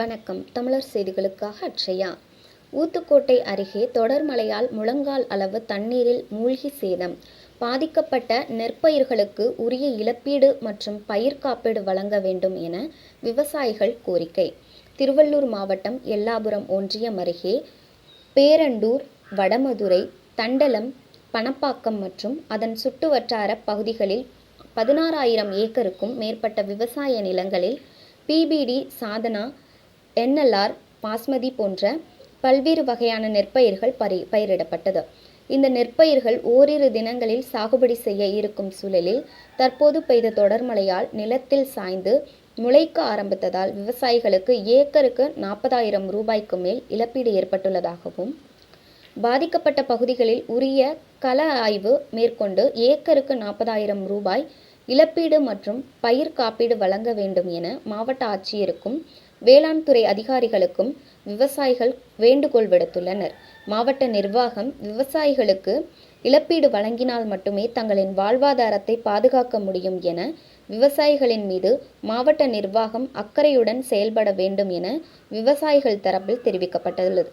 வணக்கம். தமிழர் செய்திகளுக்காக அட்சயா. ஊத்துக்கோட்டை அருகே தொடர் மழையால் முழங்கால் அளவு தண்ணீரில் மூழ்கி சேதம். பாதிக்கப்பட்ட நெற்பயிர்களுக்கு உரிய இழப்பீடு மற்றும் பயிர் காப்பீடு வழங்க வேண்டும் என விவசாயிகள் கோரிக்கை. திருவள்ளூர் மாவட்டம் எல்லாபுரம் ஒன்றியம் அருகே பேரண்டூர் வடமதுரை தண்டலம் பணப்பாக்கம் மற்றும் அதன் சுற்றுவட்டார பகுதிகளில் பதினாறாயிரம் ஏக்கருக்கும் மேற்பட்ட விவசாய நிலங்களில் பிபிடி சாதனா என்எல்ஆர் பாஸ்மதி போன்ற பல்வேறு வகையான நெற்பயிர்கள் பரி பயிரிடப்பட்டது. இந்த நெற்பயிர்கள் ஓரிரு தினங்களில் சாகுபடி செய்ய இருக்கும் சூழலில் தற்போது பெய்த தொடர்மழையால் நிலத்தில் சாய்ந்து முளைக்க ஆரம்பித்ததால் விவசாயிகளுக்கு ஏக்கருக்கு நாற்பதாயிரம் ரூபாய்க்கு மேல் இழப்பீடு ஏற்பட்டுள்ளதாகவும் பாதிக்கப்பட்ட பகுதிகளில் உரிய கள ஆய்வு மேற்கொண்டு ஏக்கருக்கு நாற்பதாயிரம் ரூபாய் இழப்பீடு மற்றும் பயிர் காப்பீடு வழங்க வேண்டும் என மாவட்ட ஆட்சியருக்கும் வேளாண் துறை அதிகாரிகளுக்கும் விவசாயிகள் வேண்டுகோள் விடுத்துள்ளனர். மாவட்ட நிர்வாகம் விவசாயிகளுக்கு இழப்பீடு வழங்கினால் மட்டுமே தங்களின் வாழ்வாதாரத்தை பாதுகாக்க முடியும் என விவசாயிகளின் மீது மாவட்ட நிர்வாகம் அக்கறையுடன் செயல்பட வேண்டும் என விவசாயிகள் தரப்பில் தெரிவிக்கப்பட்டுள்ளது.